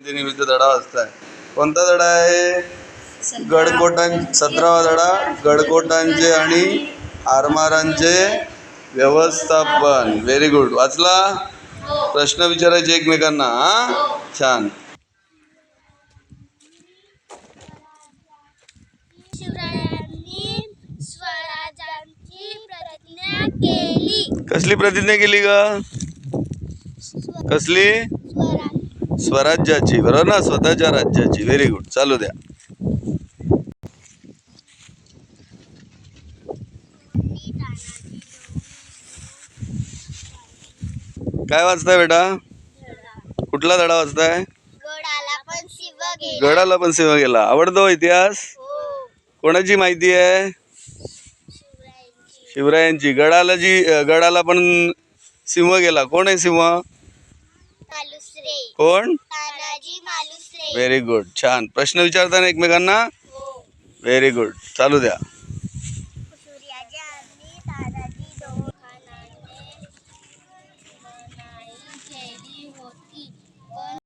विरुद्ध धडा वाचताय कोणता धडा आहे? गडकोटां सतरावा धडा. गडकोटांचे आणि आरमारांचे व्यवस्थापन. व्हेरी गुड वाचला? प्रश्न विचारायचे एकमेकांना हा? छान. केली. कसली प्रतिज्ञा केली ग? कसली? स्वराज्याची बरोबर ना स्वतःच्या राज्याची. व्हेरी गुड चालू द्या. काय वाचताय बेटा? कुठला धडा वाचताय गडाला पण सिंह गेला. सेवा गेला आवडतो हो इतिहास? कोणाची माहिती आहे? शिवरायांची. गडाला जी गडाला पण सिंह गेला. कोण आहे सिंह? कोण? व्हेरी गुड छान. प्रश्न विचारताना एकमेकांना? हो. व्हेरी गुड चालू द्या.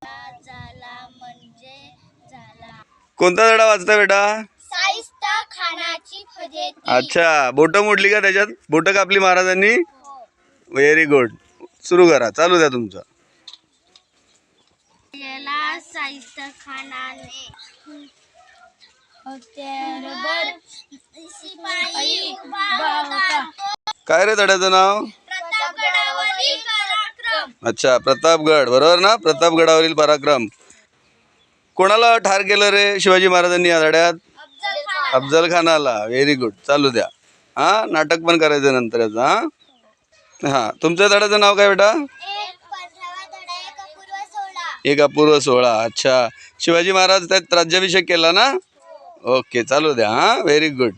हा म्हणजे कोणता धडा वाचता बेटा? अच्छा. बोटं मोडली का त्याच्यात? बोटं कापली महाराजांनी? हो. व्हेरी गुड सुरू करा. चालू द्या तुमचं. याला साहित्य खानाने काय रे धड्याचं नाव? अच्छा प्रतापगड. बरोबर ना? प्रतापगडावरील पराक्रम. कोणाला ठार केलं रे शिवाजी महाराजांनी या धड्यात? अफजल खान अफजल खानाला व्हेरी गुड चालू द्या. हा नाटक पण करायचं नंतर याचं हा? हा तुमच्या धड्याचं नाव काय बेटा? एक अपूर्व सोहळा. अच्छा. शिवाजी महाराज त्यात राज्याभिषेक केला ना? ओके चालू द्या हां. Very good